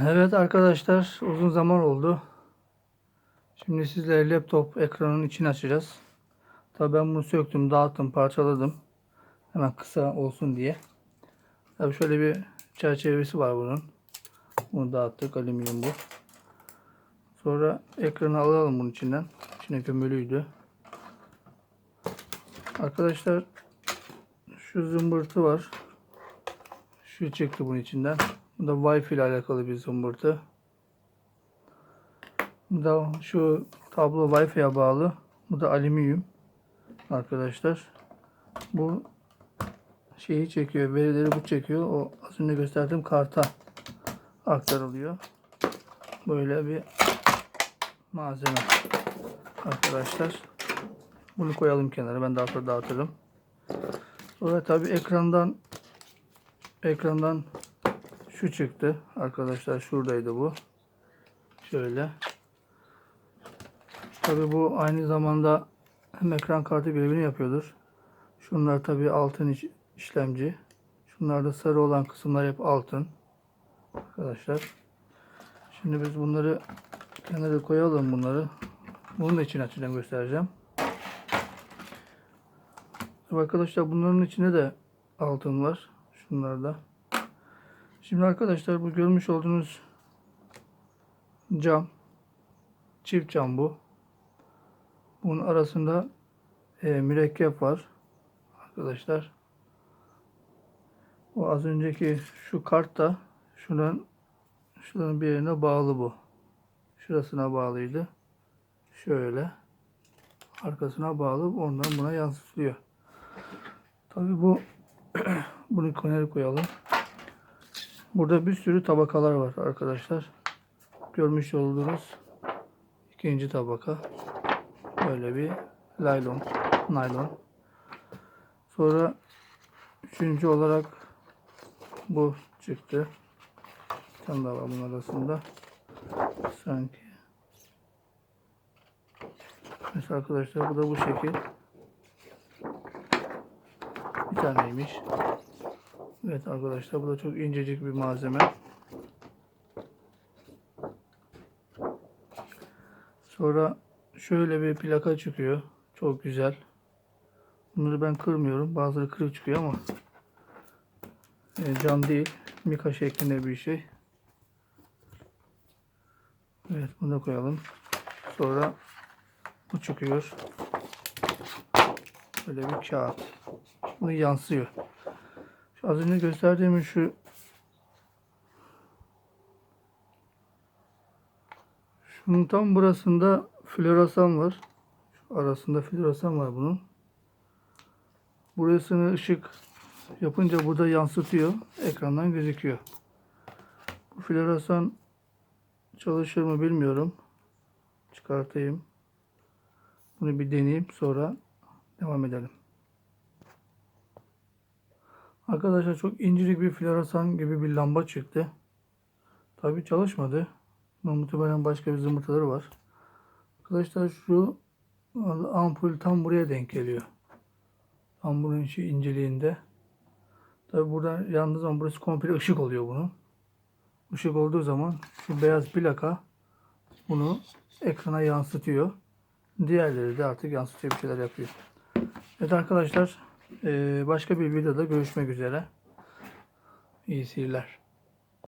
Evet arkadaşlar uzun zaman oldu. Şimdi sizlere laptop ekranının içini açacağız. Tabii ben bunu söktüm, dağıttım, parçaladım. Hemen kısa olsun diye. Tabii şöyle bir çerçevesi var bunun. Bunu dağıttık. Alüminyum bu. Sonra ekranı alalım bunun içinden. İçine gömülüydü. Arkadaşlar şu zımbırtı var. Şu çıktı bunun içinden. Bu da Wi-Fi ile alakalı bir zımbırtı. Bu da şu tablo Wi-Fi'ye bağlı. Bu da alüminyum. Arkadaşlar. Bu şeyi çekiyor. Verileri bu çekiyor. O az önce gösterdiğim karta aktarılıyor. Böyle bir malzeme. Arkadaşlar. Bunu koyalım kenara. Ben daha sonra dağıtırım. Sonra tabi ekrandan ekrandan şu çıktı. Arkadaşlar şuradaydı bu. Şöyle. Tabi bu aynı zamanda hem ekran kartı görevini yapıyordur. Şunlar tabi altın iş- işlemci. Şunlar da sarı olan kısımlar hep altın. Arkadaşlar. Şimdi biz bunları kenara koyalım bunları. Bunun içini açacağım göstereceğim. Arkadaşlar bunların içinde de altın var. Şunlarda. Şimdi arkadaşlar bu görmüş olduğunuz cam çift cam bu. Bunun arasında e, mürekkep var. Arkadaşlar. O az önceki şu kart da şuradan şuranın bir yerine bağlı bu. Şurasına bağlıydı. Şöyle. Arkasına bağlı. Ondan buna yansıtılıyor. Tabii bu bunu kenara koyalım. Burada bir sürü tabakalar var arkadaşlar. Görmüş olduğunuz ikinci tabaka. Böyle bir laylon, naylon. Sonra üçüncü olarak bu çıktı. Bir tane var bunun arasında. Sanki. Mesela arkadaşlar bu da bu şekil. Bir taneymiş. Evet arkadaşlar bu da çok incecik bir malzeme. Sonra şöyle bir plaka çıkıyor. Çok güzel. Bunları ben kırmıyorum. Bazıları kırık çıkıyor ama e, cam değil. Mika şeklinde bir şey. Evet bunu da koyalım. Sonra bu çıkıyor. Böyle bir kağıt. Bunu yansıyor. Az önce gösterdiğim şu şunun tam burasında floresan var. Şu arasında floresan var bunun. Burasını ışık yapınca burada yansıtıyor. Ekrandan gözüküyor. Bu floresan çalışır mı bilmiyorum. Çıkartayım. Bunu bir deneyeyim sonra devam edelim. Arkadaşlar çok incecik bir floresan gibi bir lamba çıktı. Tabi çalışmadı. Muhtemelen başka bir zımbırtıları var. Arkadaşlar şu ampul tam buraya denk geliyor. Tam bunun inceliğinde. Tabi buradan yandığı zaman burası komple ışık oluyor bunun. Işık olduğu zaman şu beyaz plaka bunu ekrana yansıtıyor. Diğerleri de artık yansıtıyor bir şeyler yapıyor. Evet arkadaşlar başka bir videoda görüşmek üzere. İyi seyirler.